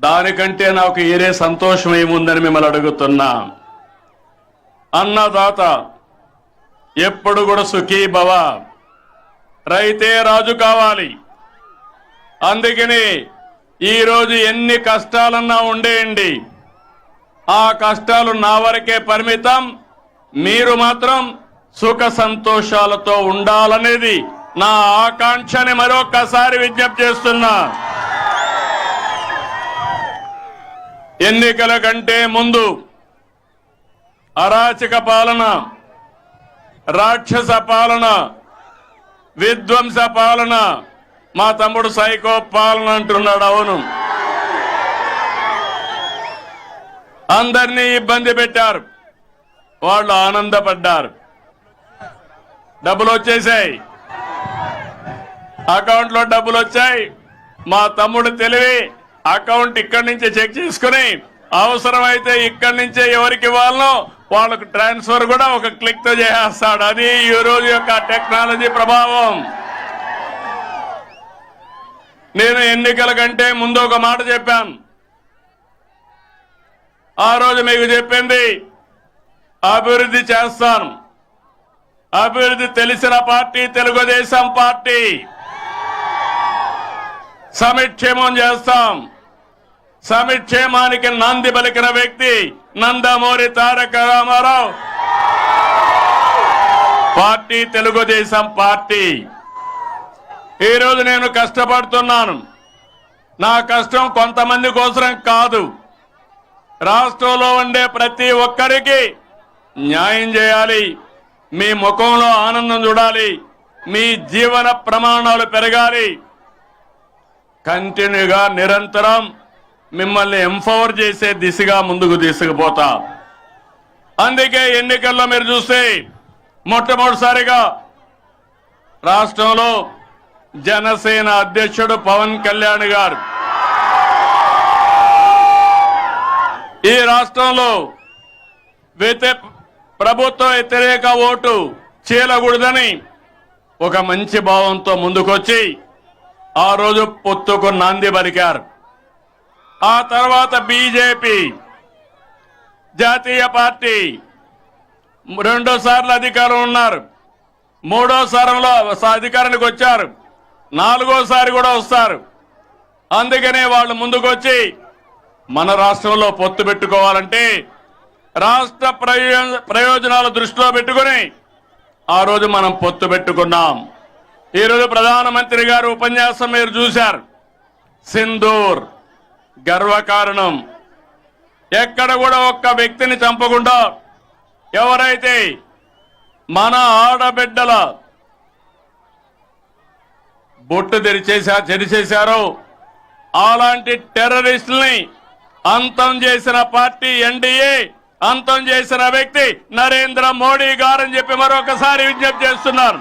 దానికంటే నాకు ఏరే సంతోషం ఏముందని మిమ్మల్ని అడుగుతున్నా. అన్నదాత ఎప్పుడు కూడా సుఖీ భవ. రైతే రాజు కావాలి. అందుకని ఈరోజు ఎన్ని కష్టాలన్నా ఉండేయండి. ఆ కష్టాలు నా వరకే పరిమితం. మీరు మాత్రం సుఖ సంతోషాలతో ఉండాలనేది నా ఆకాంక్షని మరొకసారి విజ్ఞప్తి చేస్తున్నా. ఎన్నికల కంటే ముందు అరాచక పాలన రాక్షస పాలన విధ్వంస పాలన మా తమ్ముడు సైకో పాలన అంటున్నాడు అవును. అందరినీ ఇబ్బంది పెట్టారు. వాళ్ళు ఆనందపడ్డారు. డబ్బులు వచ్చేసాయి అకౌంట్లో డబ్బులు వచ్చాయి మా తమ్ముడు తెలివి అకౌంట్ ఇక్కడి నుంచే చెక్ చేసుకుని అవసరమైతే ఇక్కడి నుంచే ఎవరికి ఇవ్వాలనో వాళ్ళకు ట్రాన్స్ఫర్ కూడా ఒక క్లిక్తో చేసేస్తాడు. అది ఈ రోజు యొక్క టెక్నాలజీ ప్రభావం. నేను ఎన్నికల కంటే ముందు ఒక మాట చెప్పాను. ఆ రోజు మీకు చెప్పింది అభివృద్ధి చేస్తాను. అభివృద్ధి తెలిసిన పార్టీ తెలుగుదేశం పార్టీ. సమిక్షేమం చేస్తాం. సమిక్షేమానికి నంది పలికిన వ్యక్తి Nandamuri Taraka Ramarao. Party Telugu Desam party. ఈరోజు నేను కష్టపడుతున్నాను. నా కష్టం కొంతమంది కోసరం కాదు. రాష్ట్రంలో ఉండే ప్రతి ఒక్కరికి న్యాయం చేయాలి. మీ ముఖంలో ఆనందం చూడాలి. మీ జీవన ప్రమాణాలు పెరగాలి. కంటిన్యూగా నిరంతరం మిమ్మల్ని ఎంపవర్ చేసే దిశగా ముందుకు తీసుకుపోతా. అందుకే ఎన్నికల్లో మీరు చూస్తే మొట్టమొదటిసారిగా రాష్ట్రంలో జనసేన అధ్యక్షుడు పవన్ కళ్యాణ్ గారు ఈ రాష్ట్రంలో వ్యతి ప్రభుత్వ వ్యతిరేక ఓటు చీలకూడదని ఒక మంచి భావంతో ముందుకొచ్చి ఆ రోజు పొత్తుకు నాంది పలికారు ఆ తర్వాత బీజేపీ జాతీయ పార్టీ రెండోసార్లు అధికారం ఉన్నారు. మూడోసారంలో అధికారానికి వచ్చారు. నాలుగోసారి కూడా వస్తారు. అందుకనే వాళ్ళు ముందుకొచ్చి మన రాష్ట్రంలో పొత్తు పెట్టుకోవాలంటే రాష్ట్ర ప్రయోజ ప్రయోజనాలు దృష్టిలో పెట్టుకుని ఆ రోజు మనం పొత్తు పెట్టుకున్నాం. ఈరోజు ప్రధానమంత్రి గారు ఉపన్యాసం మీరు చూశారు. సింధూర్ గర్వకారణం ఎక్కడ కూడా ఒక్క వ్యక్తిని చంపకుండా ఎవరైతే మన ఆడబిడ్డల బొట్టు తెరిచేసా చెరిచేశారో అలాంటి టెర్రరిస్టుల్ని అంతం చేసిన పార్టీ ఎన్డీఏ అంతం చేసిన వ్యక్తి నరేంద్ర మోడీ గారని చెప్పి మరొకసారి విజ్ఞప్తి చేస్తున్నారు.